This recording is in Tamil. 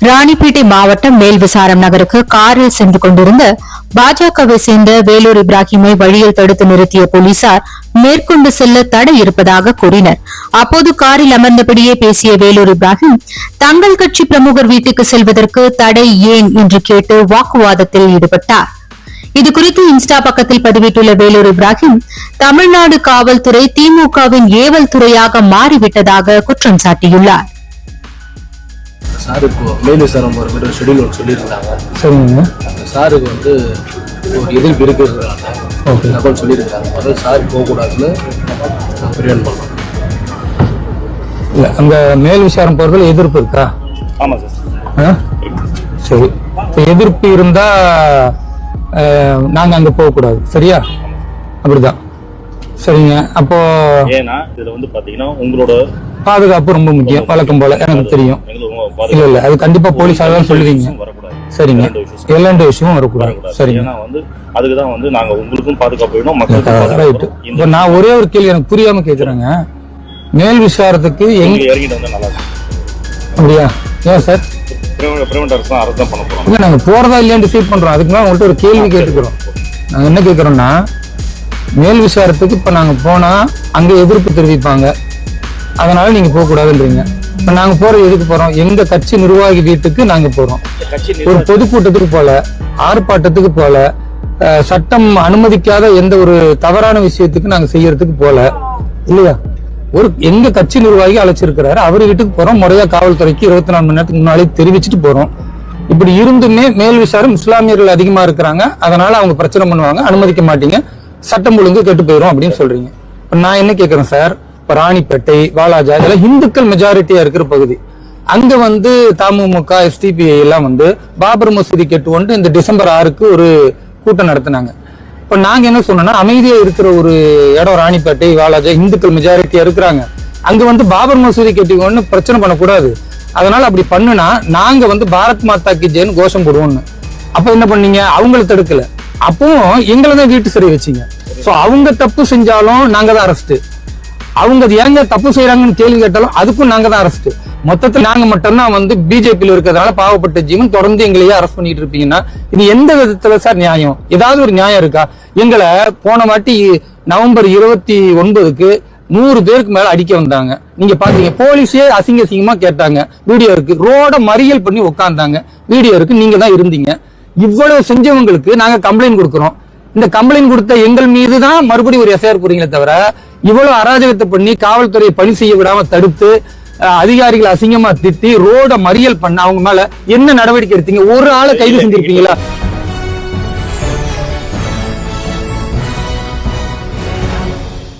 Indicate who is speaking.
Speaker 1: ராணிப்பேட்டை மாவட்டம் மேல்விசாரம் நகருக்கு காரில் சென்று கொண்டிருந்த பாஜகவை சேர்ந்த வேலூர் இப்ராஹிமை வழியில் தடுத்து நிறுத்திய போலீசார் மேற்கொண்டு செல்ல தடை இருப்பதாக கூறினர். அப்போது காரில் அமர்ந்தபடியே பேசிய வேலூர் இப்ராஹிம் தங்கள் கட்சி பிரமுகர் வீட்டுக்கு செல்வதற்கு தடை ஏன்? என்று கேட்டு வாக்குவாதத்தில் ஈடுபட்டார். இதுகுறித்து இன்ஸ்டா பக்கத்தில் பதிவிட்டுள்ள வேலூர் இப்ராஹிம் தமிழ்நாடு காவல்துறை திமுகவின் ஏவல் துறையாக மாறிவிட்டதாக குற்றம் சாட்டியுள்ளார்.
Speaker 2: சாருக்கு மேல் விசாரம் போகிற மாதிரி ஷெடியூல் ஒன்று சொல்லியிருந்தாங்க.
Speaker 3: சரிங்க
Speaker 2: அந்த சாருக்கு வந்து ஒரு எதிர்ப்பு இருக்கிறதுனால
Speaker 3: ஓகே.
Speaker 2: தகவல் சொல்லியிருக்காங்க முதல்ல சார் போகக்கூடாதுன்னு நான் பண்ணோம்
Speaker 3: இல்லை அங்க மேல் விசாரம் போறதுல எதிர்ப்பு இருக்கா?
Speaker 4: ஆமாம் சார்.
Speaker 3: ஆ? சரி. இப்போ எதிர்ப்பு இருந்தா அஹ், நாங்க அங்க போக கூடாது சரியா? அப்படிதான். சரிங்க. அப்போ
Speaker 4: ஏன்னா இதுல வந்து பாத்தீங்கன்னா உங்களோட
Speaker 3: பாதுகாப்பு ரொம்ப முக்கியம். வழக்கம் போல. எனக்கு தெரியும்.
Speaker 4: எங்களுக்கு
Speaker 3: இல்ல இல்ல அது கண்டிப்பா போலீஸாக தான் சொல்லுவீங்க. சரிங்க. எல்லாண்டு விஷயமும் வரக்கூடாது. சரிங்க.
Speaker 4: வந்து அதுக்கு தான் வந்து நாங்க உங்களுக்கும் பாதுகாப்பு வேணும் மக்களுக்கும்
Speaker 3: ரைட். இப்போ நான் ஒரே ஒரு கேள்வி எனக்கு புரியாம கேக்குறேங்க. மேல் விசாரத்துக்கு எங்க
Speaker 4: இறங்கிட்டு வந்தா நல்லா
Speaker 3: அப்படியா? ஏன் சார்? இல்ல நாங்க போறதா இல்லையான்னு டிசைட் பண்றோம். அதுக்கு மேல உங்கள்ட்ட ஒரு கேள்வி கேட்டுக்கிறோம். நாங்க என்ன கேக்குறோம்னா மேல் விசாரத்துக்கு இப்ப நாங்க போனா அங்க எதிர்ப்பு தெரிவிப்பாங்க. அதனால நீங்க போக கூடாதுன்றீங்க இப்ப நாங்க போறது எதுக்கு போறோம்? எங்க கட்சி நிர்வாகி வீட்டுக்கு நாங்க போறோம்.
Speaker 4: கட்சி
Speaker 3: ஒரு பொதுக்கூட்டத்துக்கு போல ஆர்ப்பாட்டத்துக்கு போல அஹ், சட்டம் அனுமதிக்காத எந்த ஒரு தவறான விஷயத்துக்கு நாங்க செய்யறதுக்கு போல இல்லையா? ஒரு எங்க கட்சி நிர்வாகி அழைச்சிருக்கிறாரு. அவர் வீட்டுக்கு போறோம். முறையா காவல்துறைக்கு இருபத்தி நாலு மணி நேரத்துக்கு முன்னாலே தெரிவிச்சுட்டு போறோம். இப்படி இருந்துமே மேல் விசாரம் இஸ்லாமியர்கள் அதிகமா இருக்கிறாங்க. அதனால அவங்க பிரச்சனை பண்ணுவாங்க. அனுமதிக்க மாட்டீங்க. சட்டம் ஒழுங்கு கெட்டு போயிரும் அப்படின்னு சொல்றீங்க. இப்ப நான் என்ன கேக்குறேன் சார்? ராணிப்பேட்டை வாலாஜா இதெல்லாம் இந்துக்கள் மெஜாரிட்டியா இருக்கிற பகுதி. அங்க வந்து தமுமுக எஸ்டிபிஐ எல்லாம் வந்து பாபர் மசூதி கேட்டு கொண்டு இந்த டிசம்பர் ஆறுக்கு ஒரு கூட்டம் நடத்தினாங்க. இப்ப நாங்க என்ன சொன்னோம்னா அமைதியா இருக்கிற ஒரு இடம் ராணிப்பேட்டை வாலாஜா இந்துக்கள் மெஜாரிட்டியா இருக்கிறாங்க. அங்க வந்து பாபர் மசூதி கேட்டு ஒண்ணு பிரச்சனை பண்ணக்கூடாது. அதனால அப்படி பண்ணுனா நாங்க வந்து பாரத் மாதா கி ஜெயின் கோஷம் போடுவோம்னு. அப்ப என்ன பண்ணீங்க? அவங்கள தடுக்கல. அப்பவும் எங்களை தான் வீட்டு சிறை வச்சீங்க. சோ அவங்க தப்பு செஞ்சாலும் நாங்க தான் அரெஸ்ட் அவங்க அது ஏங்க தப்பு செய்யறாங்கன்னு கேள்வி கேட்டாலும் அதுக்கும் நாங்க தான் அரெஸ்ட் மொத்தத்தில் நாங்க மட்டும்தான் வந்து பிஜேபியில் இருக்கிறதுனால பாவப்பட்ட ஜீவன் தொடர்ந்து எங்களையே அரெஸ்ட் பண்ணிட்டு இருப்பீங்கன்னா இது எந்த விதத்துல சார் நியாயம்? ஏதாவது ஒரு நியாயம் இருக்கா? எங்களை போன வாட்டி நவம்பர் இருபத்தி ஒன்பதுக்கு நூறு பேருக்கு மேல அடிக்க வந்தாங்க. நீங்க பாத்தீங்க போலீஸே அசிங்க அசிங்கமா கேட்டாங்க. வீடியோ இருக்கு. ரோட மறியல் பண்ணி உட்கார்ந்தாங்க வீடியோ இருக்கு. நீங்க தான் இருந்தீங்க. இவ்வளவு செஞ்சவங்களுக்கு நாங்க கம்ப்ளைண்ட் கொடுக்குறோம். இந்த கம்ப்ளைண்ட் கொடுத்த எங்கள் மீது தான் மறுபடியும் ஒரு எஃப்ஐஆர் போறீங்களே தவிர இவ்வளவு அராஜகத்தை பண்ணி காவல்துறையை பணி செய்ய விடாம தடுத்து அதிகாரிகளை அசிங்கமா திட்டி ரோட மறியல் பண்ண அவங்க மேல என்ன நடவடிக்கை எடுத்தீங்க? ஒரு ஆளை கைது செஞ்சிருப்பீங்களா?